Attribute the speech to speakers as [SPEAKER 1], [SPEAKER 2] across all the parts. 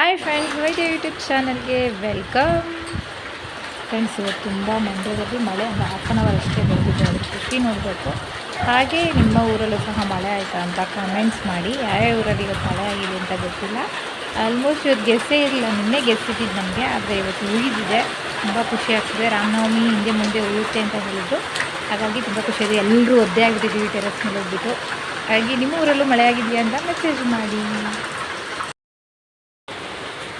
[SPEAKER 1] Hi friends Vaidya YouTube ಚಾನಲ್ಗೆ welcome friends ಇವತ್ತು ತುಂಬ ಮಂಡ್ಯದಲ್ಲಿ ಮಳೆ ಒಂದು ಹಾಫ್ ಆನ್ ಅವರ್ ಅಷ್ಟೇ ಬಂದಿದೆ ಅದು ಖುಷಿ ನೋಡಬೇಕು. ಹಾಗೆ ನಿಮ್ಮ ಊರಲ್ಲೂ ಸಹ ಮಳೆ ಆಯಿತಾ ಅಂತ ಕಮೆಂಟ್ಸ್ ಮಾಡಿ. ಯಾವ್ಯಾವ ಊರಲ್ಲಿ ಇವತ್ತು ಮಳೆ ಆಗಿದೆ ಅಂತ ಗೊತ್ತಿಲ್ಲ. ಆಲ್ಮೋಸ್ಟ್ ಇವತ್ತು ಗೆಸ್ಸೇ ಇಲ್ಲ ನಿನ್ನೆ ಗೆಸ್ಸಿದ್ದು ನಮಗೆ, ಆದರೆ ಇವತ್ತು ಉಳಿದಿದೆ ತುಂಬ ಖುಷಿ ಆಗ್ತಿದೆ. ರಾಮನವಮಿ ಹಿಂದೆ ಮುಂದೆ ಉಳಿಯುತ್ತೆ ಅಂತ ಹೇಳಿದ್ರು ಹಾಗಾಗಿ ತುಂಬ ಖುಷಿ ಇದೆ. ಎಲ್ಲರೂ ಒದ್ದೆ ಆಗಿದ್ದೀವಿ ಟೆರೆಸ್ ಮೇಲೆ ಹೋಗ್ಬಿಟ್ಟು. ಹಾಗಾಗಿ ನಿಮ್ಮ ಊರಲ್ಲೂ ಮಳೆ ಆಗಿದೆಯಾ ಅಂತ ಮೆಸೇಜ್ ಮಾಡಿ.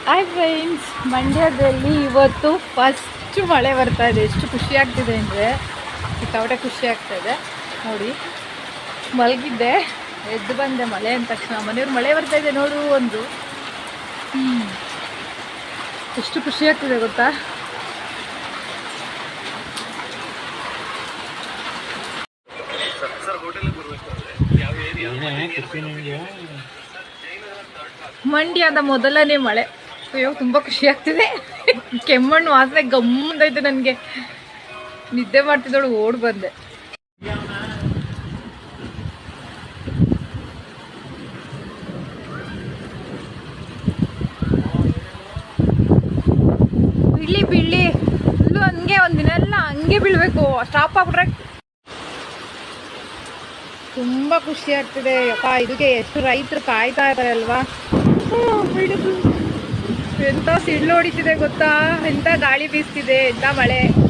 [SPEAKER 1] ಹಾಯ್ ಫ್ರೆಂಡ್ಸ್ ಮಂಡ್ಯದಲ್ಲಿ ಇವತ್ತು ಫಸ್ಟ್ ಮಳೆ ಬರ್ತಾ ಇದೆ. ಎಷ್ಟು ಖುಷಿ ಆಗ್ತಿದೆ ಅಂದರೆ ಸಿಕ್ಕಾಪಟ್ಟೆ ಖುಷಿ ಆಗ್ತಾಯಿದೆ ನೋಡಿ, ಮಲಗಿದ್ದೆ, ಎದ್ದು ಬಂದೆ ಮಳೆ ಅಂದ ತಕ್ಷಣ. ಮನೆಯವ್ರು ಮಳೆ ಬರ್ತಾ ಇದೆ ನೋಡು ಒಂದು. ಎಷ್ಟು ಖುಷಿ ಆಗ್ತಿದೆ ಗೊತ್ತಾ? ಮಂಡ್ಯದ ಮೊದಲನೇ ಮಳೆ. ಅಯ್ಯೋ, ತುಂಬ ಖುಷಿ ಆಗ್ತಿದೆ. ಕೆಮ್ಮಣ್ಣು ವಾಸನೆ ಗಮ್ಮಂದೈತೆ ನನಗೆ. ನಿದ್ದೆ ಮಾಡ್ತಿದ್ದೋಳು, ಓಡ್ ಬಂದೆ. ಬಿಳಿ ಬಿಳಿ ಇಲ್ಲೂ ಹಂಗೆ ಒಂದಿನ ಎಲ್ಲ ಹಂಗೆ ಬೀಳ್ಬೇಕು. ಸ್ಟಾಪ್ ಆಗ್ಬಿಟ್ರೆ. ತುಂಬಾ ಖುಷಿ ಆಗ್ತಿದೆ. ಅಪ್ಪ ಇದಕ್ಕೆ ಎಷ್ಟು ರೈತರು ಕಾಯ್ತಾ ಇದಾರೆ ಅಲ್ವಾ? ಎಂತ ಸಿಡ್ಲು ಹೊಡಿತಿದೆ ಗೊತ್ತಾ? ಎಂತ ಗಾಳಿ ಬೀಸ್ತಿದೆ ಎಂತ ಮಳೆ?